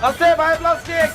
আছে ভাই প্লাস্টিক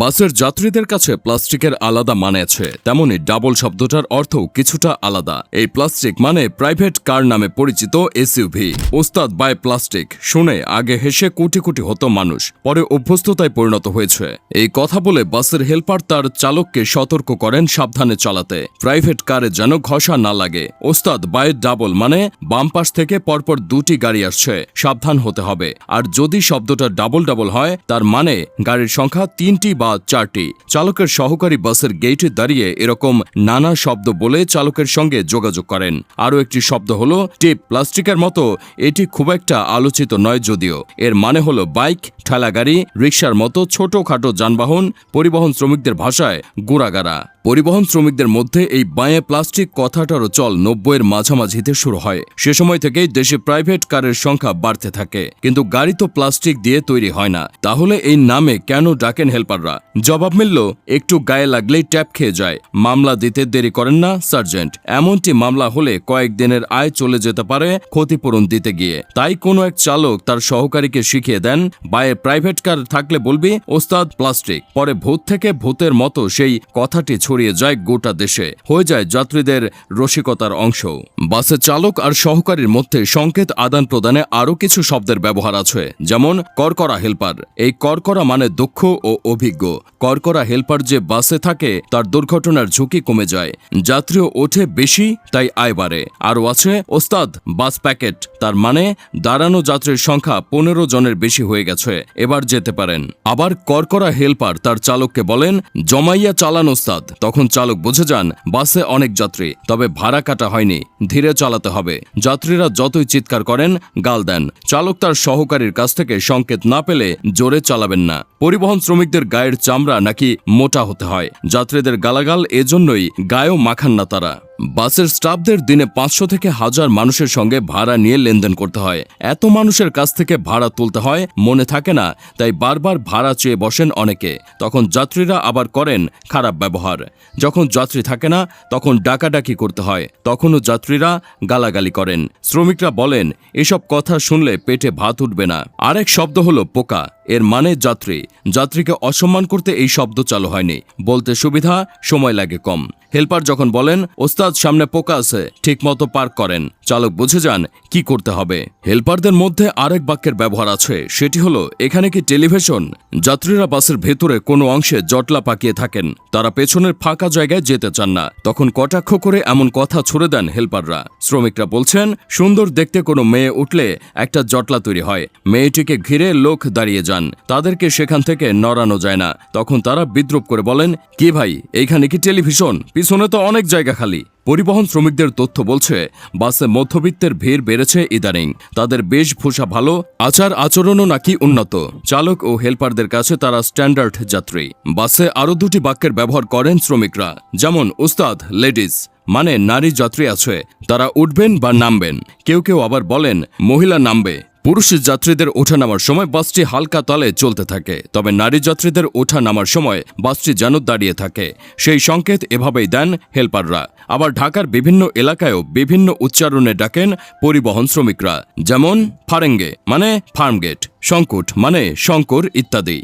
বাসের যাত্রীদের কাছে প্লাস্টিকের আলাদা মানে আছে। তেমনি ডাবল শব্দটার অর্থও কিছুটা আলাদা। এই প্লাস্টিক মানে প্রাইভেট কার নামে পরিচিত এসইউভি। ওস্তাদ বাই প্লাস্টিক, শুনে আগে হেসে কোটি কোটি হতো মানুষ, পরে অভ্যস্ততায় পরিণত হয়েছে। এই কথা বলে বাসের হেল্পার তার চালককে সতর্ক করেন সাবধানে চালাতে। প্রাইভেট কারে যেন ঘষা না লাগে। ওস্তাদ বাই ডাবল মানে বাম পাশ থেকে পরপর দুটি গাড়ি আসছে, সাবধান হতে হবে। আর যদি শব্দটা ডাবল ডাবল হয়, তার মানে গাড়ির সংখ্যা তিনটি বা চারটি। চালকের সহকারী বাসের গেটে দাঁড়িয়ে এরকম নানা শব্দ বলে চালকের সঙ্গে যোগাযোগ করেন। আরও একটি শব্দ হল, টিপ, প্লাস্টিকের মতো। এটি খুব একটা আলোচিত নয় যদিও। এর মানে হলো বাইক, ঠেলাগাড়ি রিক্সার মতো ছোটখাটো যানবাহন, পরিবহন শ্রমিকদের ভাষায় গুড়াগাড়া। পরিবহন শ্রমিকদের মধ্যে এই বাঁয়ে প্লাস্টিক কথাটারও চল নব্বইয়ের মাঝামাঝিতে শুরু হয়। সে সময় থেকেই দেশে প্রাইভেট কারের সংখ্যা বাড়তে থাকে। কিন্তু গাড়ি তো প্লাস্টিক দিয়ে তৈরি হয় না। তাহলে এই নামে কেন ডাকেন হেল্পাররা? জবাব মিলল, একটু গায়ে লাগলেই ট্যাপ খেয়ে যায়। মামলা দিতে দেরি করেন না, সার্জেন্ট। এমনটি মামলা হলে কয়েকদিনের আয় চলে যেতে পারে ক্ষতিপূরণ দিতে গিয়ে। তাই কোনো এক চালক তার সহকারীকে শিখিয়ে দেন, বায়ে প্রাইভেট কার থাকলে বলবি, ওস্তাদ প্লাস্টিক। পরে ভূত থেকে ভূতের মতো সেই কথাটি ছড়িয়ে যায় গোটা দেশে। হয়ে যায় যাত্রীদের রসিকতার অংশ। বাসের চালক আর সহকারীর মধ্যে সংকেত আদান প্রদানে আরও কিছু শব্দের ব্যবহার আছে, যেমন করকরা হেল্পার। এই করকরা মানে দক্ষ ও অভিজ্ঞ। করকরা হেল্পার যে বাসে থাকে, তার দুর্ঘটনার ঝুঁকি কমে যায়। যাত্রীও ওঠে বেশি, তাই আয় বাড়ে। আরও আছে, ওস্তাদ, বাস প্যাকেট। তার মানে দাঁড়ানো যাত্রীর সংখ্যা পনেরো জনের বেশি হয়ে গেছে, এবার যেতে পারেন। আবার করকরা হেল্পার তার চালককে বলেন, জমাইয়া চালান, ওস্তাদ। তখন চালক বুঝে যান, বাসে অনেক যাত্রী, তবে ভাড়া কাটা হয়নি, ধীরে চালাতে হবে। যাত্রীরা যতই চিৎকার করেন, গাল দেন। চালক তার সহকারীর কাছ থেকে সংকেত না পেলে জোরে চালাবেন না। পরিবহন শ্রমিকদের গায়ের চামড়া নাকি মোটা হতে হয়। যাত্রীদের গালাগাল এজন্যই গায়েও মাখান না তারা। বাসের স্টাফদের দিনে পাঁচশো থেকে হাজার মানুষের সঙ্গে ভাড়া নিয়ে লেনদেন করতে হয়। এত মানুষের কাছ থেকে ভাড়া তুলতে হয়, মনে থাকে না, তাই বারবার ভাড়া চেয়ে বসেন অনেকে। তখন যাত্রীরা আবার করেন খারাপ ব্যবহার। যখন যাত্রী থাকে না, তখন ডাকাডাকি করতে হয়। তখনও যাত্রীরা গালাগালি করেন। শ্রমিকরা বলেন, এসব কথা শুনলে পেটে ভাত উঠবে না। আরেক শব্দ হলো পোকা। এর মানে যাত্রী। যাত্রীকে অসম্মান করতে এই শব্দ চালু হয়নি। বলতে সুবিধা, সময় লাগে কম। হেল্পার যখন বলেন, ওস্তাদ, সামনে পোকা আছে ঠিক মতো পার্ক করেন। চালক বুঝে যান, কি করতে হবে? হেল্পারদের মধ্যে আরেক বাক্যের ব্যবহার আছে, সেটি হলো, এখানে কি টেলিভিশন? যাত্রীরা বাসের ভেতরে কোনো অংশে জটলা পাকিয়ে থাকেন। তারা পেছনের ফাঁকা জায়গায় যেতে চান না। তখন কটাক্ষ করে এমন কথা ছুড়ে দেন হেল্পাররা। শ্রমিকরা বলছেন, সুন্দর দেখতে কোনো মেয়ে উঠলে একটা জটলা তৈরি হয়। মেয়েটিকে ঘিরে লোক দাঁড়িয়ে যান। তাদেরকে সেখান থেকে নড়ানো যায় না। তখন তারা বিদ্রুপ করে বলেন, কি ভাই, এইখানে কি টেলিভিশন? পিছনে তো অনেক জায়গা খালি। পরিবহন শ্রমিকদের তথ্য বলছে, বাসে মধ্যবিত্তের ভিড় বেড়েছে ইদানিং। তাদের বেশভূষা ভালো, আচার আচরণও নাকি উন্নত। চালক ও হেল্পারদের কাছে তারা স্ট্যান্ডার্ড যাত্রী। বাসে আরও দুটি বাক্যের ব্যবহার করেন শ্রমিকরা, যেমন উস্তাদ লেডিস। মানে নারী যাত্রী আছে, তারা উঠবেন বা নামবেন। কেউ কেউ আবার বলেন, মহিলা নামবে। পুরুষ যাত্রীদের ওঠা নামার সময় বাসটি হালকা তালে চলতে থাকে, তবে নারী যাত্রীদের ওঠা নামার সময় বাসটি যেন দাঁড়িয়ে থাকে। সেই সংকেত এভাবেই দেন হেলপাররা। আবার ঢাকার বিভিন্ন এলাকায়ও বিভিন্ন উচ্চারণে ডাকেন পরিবহন শ্রমিকরা, যেমন ফারেঙ্গে মানে ফার্মগেট, সংকুট মানে শঙ্কর ইত্যাদি।